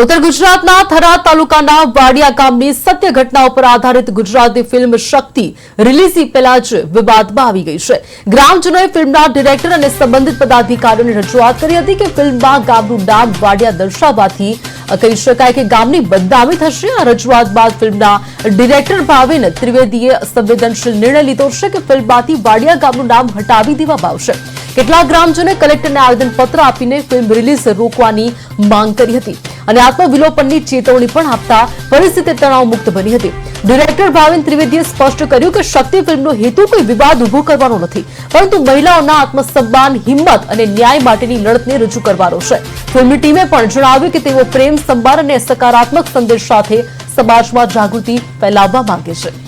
ઉત્તર ગુજરાતના થરાદ તાલુકાના વાડિયા ગામની સત્ય ઘટના ઉપર આધારિત ગુજરાતી ફિલ્મ શક્તિ રિલીઝ પહેલા જ વિવાદમાં આવી ગઈ છે. ગ્રામજનોએ ફિલ્મના ડિરેક્ટર અને સંબંધિત પદાધિકારીઓને રજૂઆત કરી હતી કે ફિલ્મમાં ગામનું નામ વાડિયા દર્શાવવાથી કહી શકાય કે ગામની બદનામી થશે. આ રજૂઆત બાદ ફિલ્મના ડિરેક્ટર ભાવિન ત્રિવેદીએ સંવેદનશીલ નિર્ણય લીધો છે કે ફિલ્મમાંથી વાડિયા ગામનું નામ હટાવી દેવામાં આવશે. કેટલાક ગ્રામજનોએ કલેક્ટરને આવેદનપત્ર આપીને ફિલ્મ રિલીઝ રોકવાની માંગ કરી હતી અને આત્મવિલોપનની ચેતવણી પણ આપતા પરિસ્થિતિ તણાવમુક્ત બની હતી. ડિરેક્ટર ભાવિન ત્રિવેદીએ સ્પષ્ટ કર્યું કે શક્તિ ફિલ્મનો હેતુ કોઈ વિવાદ ઊભો કરવાનો નથી, પરંતુ મહિલાઓના આત્મસન્માન, હિંમત અને ન્યાય માટેની લડતને રજૂ કરવાનો છે. ફિલ્મની ટીમે પણ જણાવ્યું કે તેઓ પ્રેમ સંભાર અને સકારાત્મક સંદેશ સાથે સમાજમાં જાગૃતિ ફેલાવવા માંગે છે.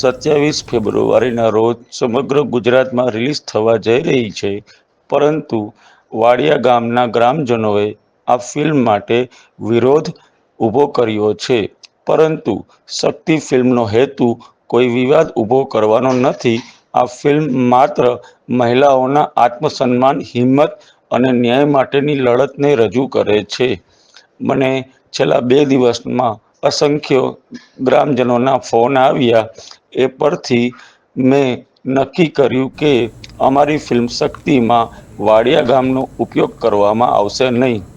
સત્યાવીસ ફેબ્રુઆરીના રોજ સમગ્ર ગુજરાતમાં રિલીઝ થવા જઈ રહી છે. પરંતુ વાડિયા ગામના ગ્રામજનોએ આ ફિલ્મ માટે વિરોધ ઊભો કર્યો છે. પરંતુ શક્તિ ફિલ્મનો હેતુ કોઈ વિવાદ ઊભો કરવાનો નથી. આ ફિલ્મ માત્ર મહિલાઓના આત્મસન્માન, હિંમત અને ન્યાય માટેની લડતને રજૂ કરે છે. મને છેલ્લા બે દિવસમાં અસંખ્ય ગ્રામજનોના ફોન આવ્યા એ પરથી મેં નક્કી કર્યું કે અમારી ફિલ્મ શક્તિમાં વાડિયા ગામનો ઉપયોગ કરવામાં આવશે નહીં.